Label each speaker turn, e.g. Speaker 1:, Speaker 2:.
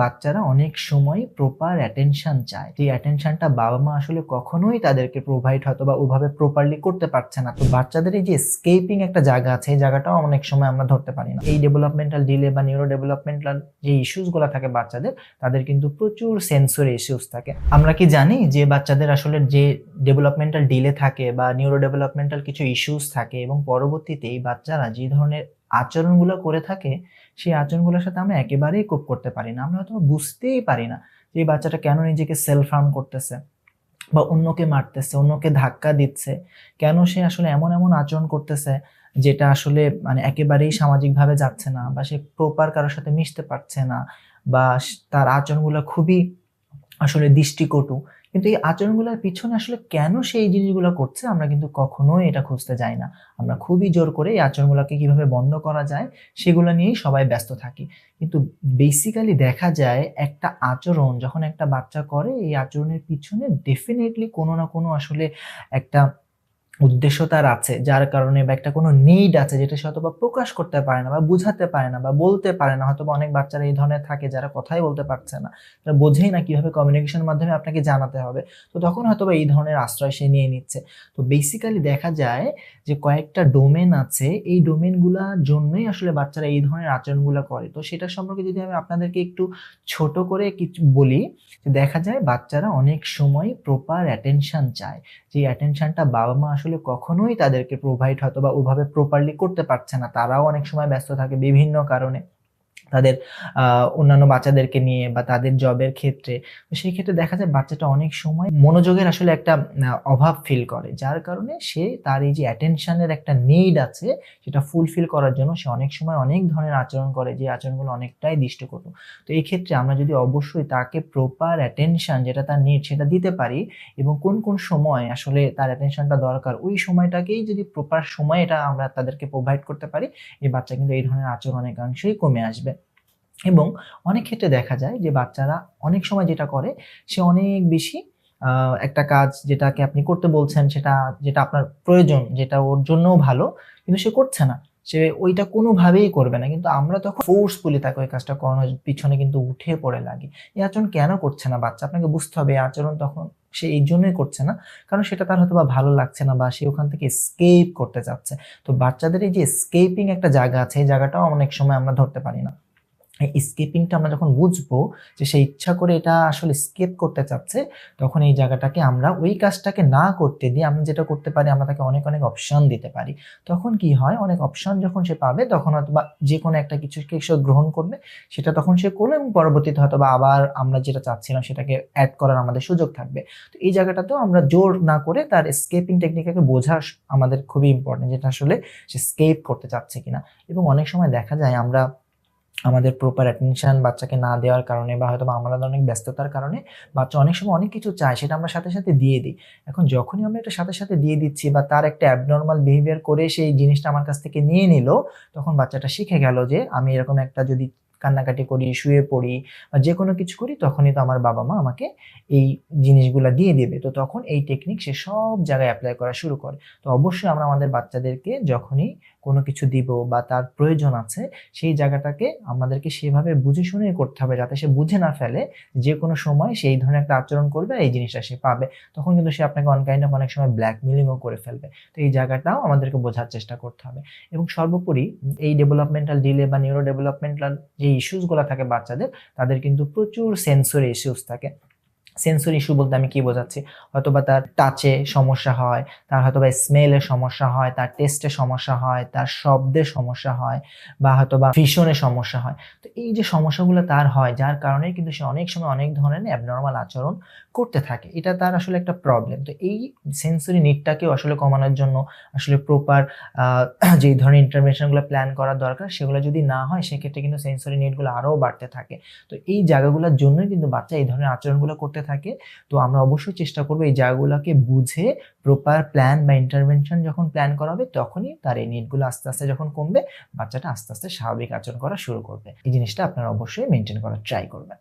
Speaker 1: বাচ্চারা অনেক সময় প্রপার অ্যাটেনশন চায়। যে অ্যাটেনশনটা বাবা মা আসলে কখনোই তাদেরকে প্রোভাইড হয়তো বা ওভাবে প্রপারলি করতে পারছে না। তো বাচ্চাদের এই যে স্কেপিং একটা জায়গা আছে, এই জায়গাটাও অনেক সময় আমরা ধরতে পারি না। এই ডেভেলপমেন্টাল ডিলে বা নিউরো ডেভেলপমেন্টাল যে ইস্যুসগুলো থাকে বাচ্চাদের, তাদের কিন্তু প্রচুর সেন্সরি ইস্যুস থাকে। আমরা কি জানি যে বাচ্চাদের আসলে যে ডেভেলপমেন্টাল ডিলে থাকে বা নিউরো ডেভেলপমেন্টাল কিছু ইস্যুস থাকে এবং পরবর্তীতে এই বাচ্চারা যে ধরনের আচরণগুলো করে থাকে, সেই আচরণগুলোর সাথে আমরা একেবারেই কোপ করতে পারি না। আমরা হয়তো বুঝতেই পারি না যে এই বাচ্চাটা কেন নিজেকে সেলফ হার্ম করতেছে বা অন্যকে মারতেছে, অন্যকে ধাক্কা দিচ্ছে। কেন সে আসলে এমন এমন আচরণ করতেছে যেটা আসলে মানে একেবারেই সামাজিকভাবে যাচ্ছে না বা সে প্রপার কারোর সাথে মিশতে পারছে না বা তার আচরণগুলো খুবই আসলে দৃষ্টিকটু। কিন্তু এই আচরণগুলোর পিছনে আসলে কেন সেই জিনিসগুলো করছে, আমরা কিন্তু কখনোই এটা খুঁজতে যাই না। আমরা খুবই জোর করে এই আচরণগুলোকে কীভাবে বন্ধ করা যায়, সেগুলো নিয়েই সবাই ব্যস্ত থাকি। কিন্তু বেসিক্যালি দেখা যায় একটা আচরণ, যখন একটা বাচ্চা করে, এই আচরণের পিছনে ডেফিনেটলি কোনো না কোনো আসলে একটা উদ্দেশ্য তার আছে, যার কারণে বা একটা কোনো নিড আছে যেটা সে হয়তো বা প্রকাশ করতে পারে না বা বুঝাতে পারে না বা বলতে পারে না। হয়তো বা অনেক বাচ্চারা এই ধরনের থাকে যারা কথাই বলতে পারছে না। তারা বোঝেই না কীভাবে কমিউনিকেশনের মাধ্যমে আপনাকে জানাতে হবে। তো তখন হয়তো বা এই ধরনের আশ্রয় সে নিয়ে নিচ্ছে। তো বেসিক্যালি দেখা যায় যে কয়েকটা ডোমেন আছে, এই ডোমেনগুলোর জন্যই আসলে বাচ্চারা এই ধরনের আচরণগুলো করে। তো সেটা সম্পর্কে যদি আমি আপনাদেরকে একটু ছোট করে কিছু বলি দেখা যায় বাচ্চারা অনেক সময় প্রপার অ্যাটেনশন চায়। যে অ্যাটেনশনটা বাবা মা আসলে কখনোই তাদেরকে প্রোভাইড হয়তো বা ওভাবে প্রপারলি করতে পারছে না। তারাও অনেক সময় ব্যস্ত থাকে বিভিন্ন কারণে। তাদের অন্যান্য বাচ্চাদেরকে নিয়ে বা তাদের জবের ক্ষেত্রে, তো সেই ক্ষেত্রে দেখা যায় বাচ্চাটা অনেক সময় মনোযোগের আসলে একটা অভাব ফিল করে। যার কারণে সে তার এই যে অ্যাটেনশনের একটা নিড আছে, সেটা ফুলফিল করার জন্য সে অনেক সময় অনেক ধরনের আচরণ করে, যে আচরণগুলো অনেকটাই দৃষ্ট দৃষ্টকটু। তো এই ক্ষেত্রে আমরা যদি অবশ্যই তাকে প্রপার অ্যাটেনশন যেটা তার নিড সেটা দিতে পারি এবং কোন কোন সময় আসলে তার অ্যাটেনশনটা দরকার, ওই সময়টাকেই যদি প্রপার সময় এটা আমরা তাদেরকে প্রোভাইড করতে পারি, এই বাচ্চা কিন্তু এই ধরনের আচরণ অনেকাংশেই কমে আসবে। এবং অনেক ক্ষেত্রে দেখা যায় যে বাচ্চারা অনেক সময় যেটা করে, সে অনেক বেশি একটা কাজ যেটাকে আপনি করতে বলছেন সেটা, যেটা আপনার প্রয়োজন, যেটা ওর জন্যও ভালো, কিন্তু সে করছে না। সে ওইটা কোনোভাবেই করবে না। কিন্তু আমরা তখন ফোর্সফুলি তাকে ওই কাজটা করানোর পিছনে কিন্তু উঠে পড়ে লাগি। এই আচরণ কেন করছে না বাচ্চা? আপনাকে বুঝতে হবে আচরণ তখন সে এই জন্যই করছে না, কারণ সেটা তার হয়তো বা ভালো লাগছে না বা সে ওখান থেকে স্কেপ করতে চাচ্ছে। তো বাচ্চাদের এই যে স্কেপিং একটা জায়গা আছে, এই জায়গাটাও অনেক সময় আমরা ধরতে পারি না। স্কেপিংটা আমরা যখন বুঝব যে সে ইচ্ছা করে এটা আসলে স্কেপ করতে চাচ্ছে, তখন এই জায়গাটাকে আমরা ওই কাজটাকে না করতে দিয়ে আমরা যেটা করতে পারি, আমরা তাকে অনেক অনেক অপশন দিতে পারি। তখন কি হয়, অনেক অপশন যখন সে পাবে, তখন হয়তো বা যে কোনো একটা কিছুকে সে গ্রহণ করবে, সেটা তখন সে করল এবং পরবর্তীতে হয়তো বা আবার আমরা যেটা চাচ্ছিলাম, সেটাকে অ্যাড করার আমাদের সুযোগ থাকবে। তো এই জায়গাটাতেও আমরা জোর না করে তার স্কেপিং টেকনিকটাকে বোঝা আমাদের খুবই ইম্পর্টেন্ট যেটা আসলে সে স্কেপ করতে চাচ্ছে কিনা। এবং অনেক সময় দেখা যায় আমরা আমাদের প্রপার অ্যাটেনশন বাচ্চাকে না দেওয়ার কারণে বা হয়তো আমাদের অনেক ব্যস্ততার কারণে বাচ্চা অনেক সময় অনেক কিছু চায়, সেটা আমরা সাথে সাথে দিয়ে দিই। এখন যখনই আমরা এটা সাথে সাথে দিয়ে দিচ্ছি বা তার একটা অ্যাবনর্মাল বিহেভিয়ার করে সেই জিনিসটা আমার কাছ থেকে নিয়ে নিল, তখন বাচ্চাটা শিখে গেল যে আমি এরকম একটা যদি কান্নাকাটি করি, শুয়ে পড়ি বা যে কোনো কিছু করি, তখনই তো আমার বাবা মা আমাকে এই জিনিসগুলো দিয়ে দেবে। তো তখন এই টেকনিক সে সব জায়গায় অ্যাপ্লাই করা শুরু করে। তো অবশ্যই আমরা আমাদের বাচ্চাদেরকে যখনই কোনো কিছু দিব বা তার প্রয়োজন আছে, সেই জায়গাটাকে আমাদেরকে সেভাবে বুঝে শুনে করতে হবে যাতে সে বুঝে না ফেলে যে কোনো সময় সেই ধরনের একটা আচরণ করবে, এই জিনিসটা সে পাবে। তখন কিন্তু সে আপনাকে অনকাইন্ড অফ অনেক সময় ব্ল্যাকমেলিংও করে ফেলবে। তো এই জায়গাটাও আমাদেরকে বোঝার চেষ্টা করতে হবে। এবং সর্বোপরি এই ডেভেলপমেন্টাল ডিলে বা নিউরো ডেভেলপমেন্টাল যে ইস্যুসগুলো থাকে বাচ্চাদের তাদের কিন্তু প্রচুর সেন্সর ইস্যুস থাকে। সেন্সরি ইস্যু বলতে আমি কি বোঝাচ্ছি? হয়তোবা তার টাচে সমস্যা হয়, তার হয়তোবা স্মেলের সমস্যা হয়, তার টেস্টে সমস্যা হয়, তার শব্দের সমস্যা হয়, বা হয়তোবা ভিশনের সমস্যা হয়। তো এই যে সমস্যাগুলো তার হয়, যার কারণে কিন্তু সে অনেক সময় অনেক ধরনের অ্যাবনর্মাল আচরণ করতে থাকে। এটা তার আসলে একটা প্রবলেম তো এই সেন্সরি নিডটাকেও আসলে কমানোর জন্য আসলে প্রপার যে ধরনের ইন্টারভেনশনগুলো প্ল্যান করা দরকার, সেগুলো যদি না হয়, সেক্ষেত্রে কিন্তু সেন্সরি নিডগুলো আরও বাড়তে থাকে। তো এই জায়গাগুলোর জন্যই কিন্তু বাচ্চা এই ধরনের আচরণগুলো করতে থাকে, তো আমরা অবশ্যই চেষ্টা করব এই জায়গাগুলোকে বুঝে প্রপার প্ল্যান বা ইন্টারভেনশন যখন প্ল্যান করা হবে, তখনই তার এই নিডগুলো আস্তে আস্তে যখন কমবে, বাচ্চাটা আস্তে আস্তে স্বাভাবিক আচরণ করা শুরু করবে। এই জিনিসটা আপনারা অবশ্যই মেনটেন করার ট্রাই করবেন।